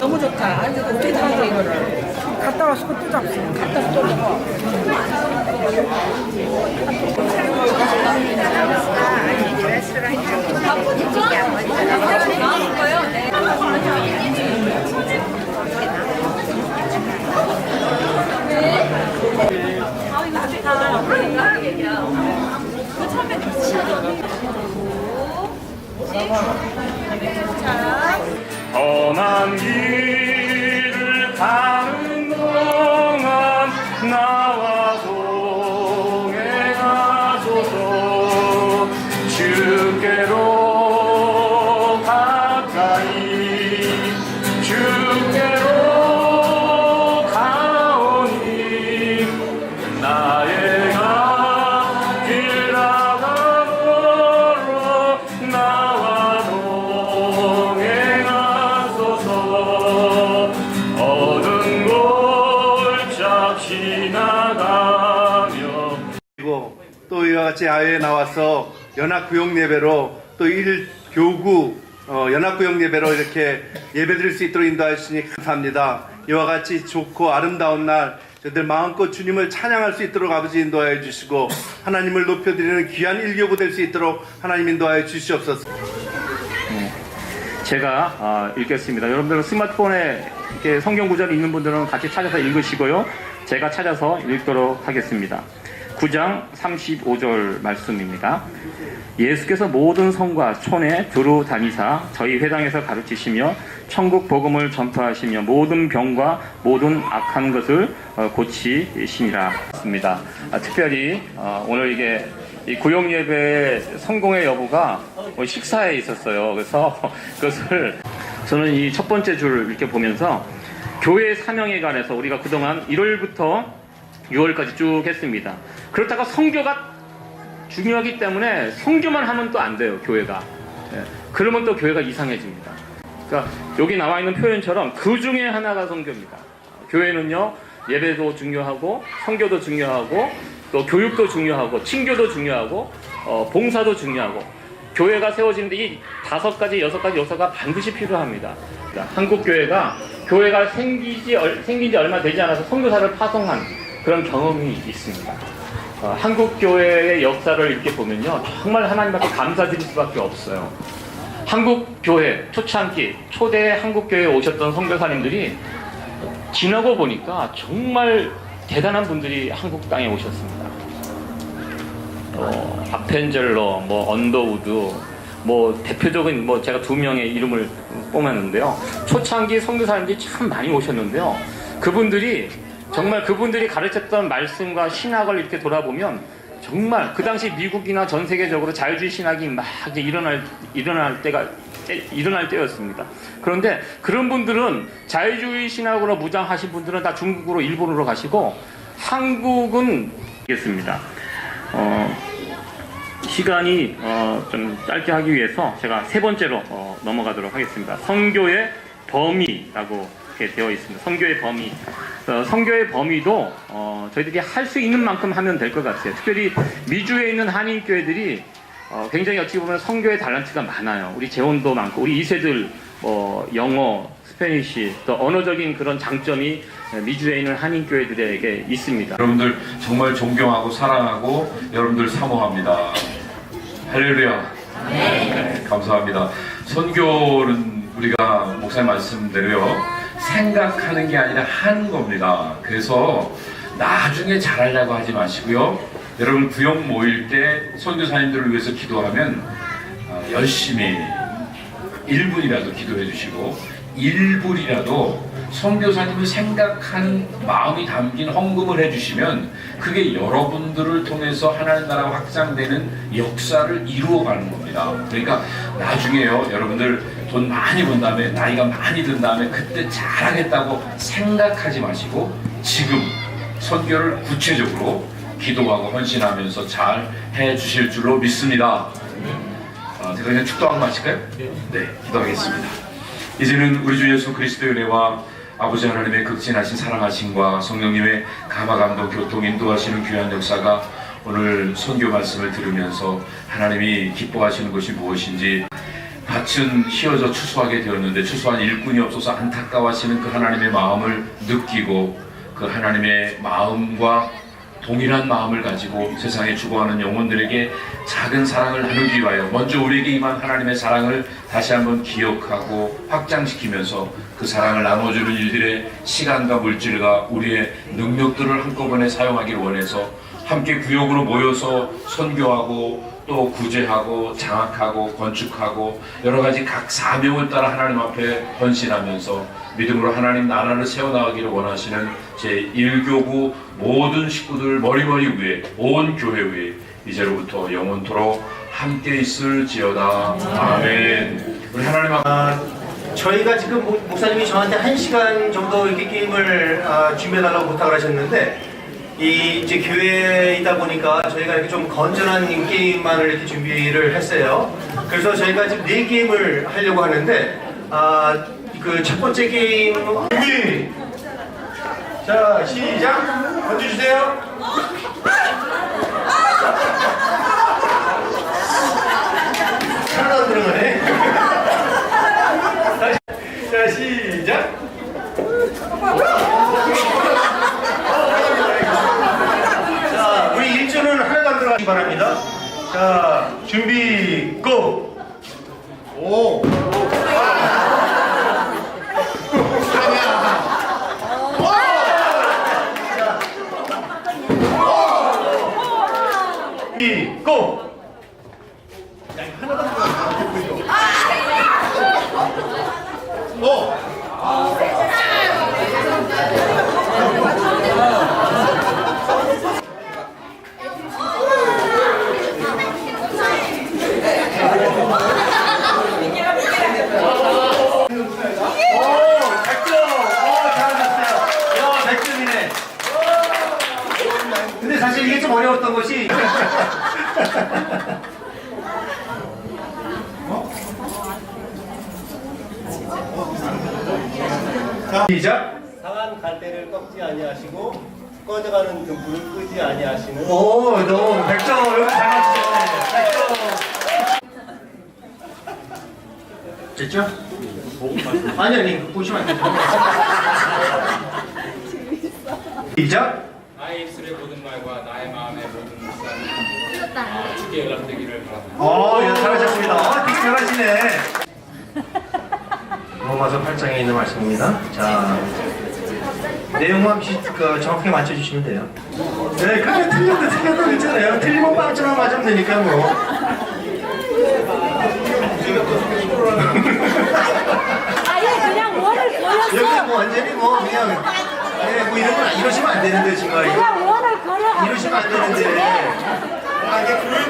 너무 좋다. 아니, 어떻게 다 이거를. 갔다 와서 또 잡수. 갔다 와서 또 먹어. 험한 길을 같이 야외에 나와서 연합구역 예배로 또일 교구 어, 연합구역 예배로 이렇게 예배드릴 수 있도록 인도하시니 감사합니다. 이와 같이 좋고 아름다운 날 저들 마음껏 주님을 찬양할 수 있도록 아버지 인도하여 주시고 하나님을 높여드리는 귀한 일교구 될 수 있도록 하나님 인도하여 주시옵소서. 제가 아, 읽겠습니다. 여러분들은 스마트폰에 이렇게 성경 구절이 있는 분들은 같이 찾아서 읽으시고요. 제가 찾아서 읽도록 하겠습니다. 9장 35절 말씀입니다. 예수께서 모든 성과 촌에 두루 다니사 저희 회당에서 가르치시며 천국 복음을 전파하시며 모든 병과 모든 악한 것을 어, 고치시니라. 습니다. 아, 특별히 어, 오늘 이게 이 구역 예배의 성공의 여부가 뭐 식사에 있었어요. 그래서 그것을 저는 이 첫 번째 줄을 이렇게 보면서 교회 사명에 관해서 우리가 그동안 1월부터 6월까지 쭉 했습니다. 그렇다가 성교가 중요하기 때문에 성교만 하면 또 안 돼요, 교회가. 예. 그러면 또 교회가 이상해집니다. 그러니까 여기 나와 있는 표현처럼 그 중에 하나가 성교입니다. 교회는요, 예배도 중요하고, 성교도 중요하고, 또 교육도 중요하고, 친교도 중요하고, 어, 봉사도 중요하고, 교회가 세워지는데 이 다섯 가지, 여섯 가지 요소가 반드시 필요합니다. 그러니까 한국 교회가 교회가 생기지 얼- 생긴 지 얼마 되지 않아서 선교사를 파송한 그런 경험이 있습니다. 어, 한국 교회의 역사를 이렇게 보면요, 정말 하나님께 감사드릴 수밖에 없어요. 한국 교회 초창기 초대 한국 교회에 오셨던 선교사님들이 지나고 보니까 정말 대단한 분들이 한국 땅에 오셨습니다. 어, 아펜젤러, 뭐 언더우드, 뭐 대표적인 뭐 제가 두 명의 이름을 뽑았는데요. 초창기 선교사님들이 참 많이 오셨는데요. 그분들이 정말 그분들이 가르쳤던 말씀과 신학을 이렇게 돌아보면 정말 그 당시 미국이나 전 세계적으로 자유주의 신학이 막 일어날 일어날 때가 때- 일어날 때였습니다. 그런데 그런 분들은 자유주의 신학으로 무장하신 분들은 다 중국으로 일본으로 가시고 한국은 겠습니다. 어, 시간이 어, 좀 짧게 하기 위해서 제가 세 번째로 어, 넘어가도록 하겠습니다. 성교의 범위라고 이렇게 되어 있습니다. 성교의 범위. 어, 성교의 범위도 어, 저희들이 할 수 있는 만큼 하면 될 것 같아요. 특별히 미주에 있는 한인 교회들이 어, 굉장히 어찌 보면 성교의 달란트가 많아요. 우리 재혼도 많고 우리 2세들 뭐 영어, 스페니시 또 언어적인 그런 장점이 미주에 있는 한인 교회들에게 있습니다. 여러분들 정말 존경하고 사랑하고 여러분들 사모합니다. 할렐루야. 네, 감사합니다. 선교는 우리가 목사님 말씀대로요. 생각하는 게 아니라 하는 겁니다. 그래서 나중에 잘하려고 하지 마시고요. 여러분 구역 모일 때 선교사님들을 위해서 기도하면 어, 열심히 1분이라도 기도해 주시고 1불이라도 선교사님을 생각하는 마음이 담긴 헌금을 해주시면 그게 여러분들을 통해서 하나님 나라가 확장되는 역사를 이루어가는 겁니다. 그러니까 나중에요 여러분들 돈 많이 번 다음에 나이가 많이 든 다음에 그때 잘하겠다고 생각하지 마시고 지금 선교를 구체적으로 기도하고 헌신하면서 잘 해주실 줄로 믿습니다. 어, 제가 그냥 축도하고 마실까요? 네. 기도하겠습니다. 이제는 우리 주 예수 그리스도의 은혜와 아버지 하나님의 극진하신 사랑하심과 성령님의 감화감동 교통 인도하시는 귀한 역사가 오늘 선교 말씀을 들으면서 하나님이 기뻐하시는 것이 무엇인지 밭은 휘어져 추수하게 되었는데 추수한 일꾼이 없어서 안타까워하시는 그 하나님의 마음을 느끼고 그 하나님의 마음과 동일한 마음을 가지고 세상에 죽어가는 영혼들에게 작은 사랑을 나누기 위하여 먼저 우리에게 임한 하나님의 사랑을 다시 한번 기억하고 확장시키면서 그 사랑을 나눠주는 일들의 시간과 물질과 우리의 능력들을 한꺼번에 사용하기를 원해서 함께 구역으로 모여서 선교하고 또 구제하고 장악하고 건축하고 여러 가지 각 사명을 따라 하나님 앞에 헌신하면서 믿음으로 하나님 나라를 세워나가기를 원하시는 제 1교구 모든 식구들 머리머리 위에 온 교회 위에 이제로부터 영원토록 함께 있을지어다. 아멘. 우리 하나님 앞 아, 저희가 지금 목- 목사님이 저한테 한 시간 정도 이렇게 게임을 아, 준비해달라고 부탁을 하셨는데 이 이제 교회이다 보니까 저희가 이렇게 좀 건전한 게임만을 이렇게 준비를 했어요. 그래서 저희가 지금 네 게임을 하려고 하는데 아, 그 첫 번째 게임 준비. 자 시작. 던져주세요. 하나도 안 들어가네. 자 시작. 자 우리 일주는 하나도 안 들어가기 바랍니다. 자 준비 고. 오. 고. 오, 100점! 오, 잘하셨어요. 야, 100점이네. 근데 사실 이게 좀 어려웠던 것이. 자, 시작. 상한 갈대를 꺾지 아니하시고 꺼져가는 등불을 끄지 아니하시는 오, 너무 100점. 여기 잘 맞추셨네. 100점. 됐죠? 아니, 아니, 보시면 안 돼요. 시작. 나의 입술의 모든 말과 나의 마음의 모든 묵상이 아, 주께 연락되기를 바랍니다. 어, 예, 잘하셨습니다. 어, 되게 잘하시네. 로마서 8장에 있는 말씀입니다. 자, 내용만 비, 그, 정확하게 맞춰주시면 돼요. 네, 그게 틀려도 틀려도 괜찮아요. 틀리면 빠져만 맞으면 되니까 뭐. 아예 그냥 원을 여기 그렸어. 뭐 완전히 뭐 그냥, 네, 뭐 이런 건 이러시면 안 되는데 정말. 그냥 원을 그려. 이러시면 안 되는데.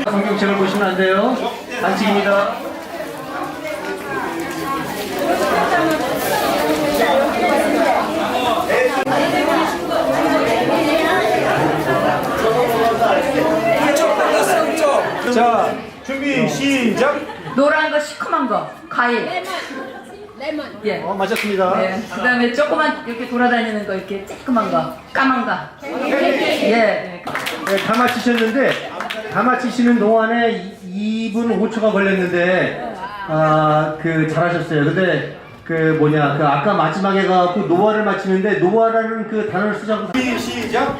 성경책을 보시면 안 돼요. 반칙입니다. 자, 준비 시작. 노란 거 시커먼 거 과일. 레몬. 예. 어, 맞았습니다. 네. 그다음에 조그만 이렇게 돌아다니는 거 이렇게 쬐끄만 거 까만 거. 예. 네, 다 맞히셨는데 다 맞히시는 동안에 2분 5초가 걸렸는데 아그 잘하셨어요. 근데 그 뭐냐 그 아까 마지막에 가고 노화를 맞히는데 노화라는 그 단어를 쓰자고 시작.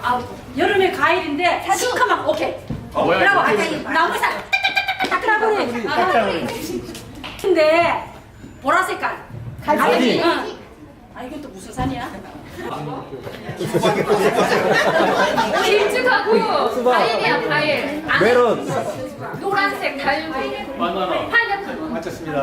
아 여름에 과일인데 시커먼 오케이. 그러고 나무사 딱딱딱딱딱하고 근데 보라 색깔. 갈색. 응. 아 이건 또 무슨 산이야? 길쭉하고 과일이야 과일. 메론. 노란색 달고. 파인애플. 맞췄습니다.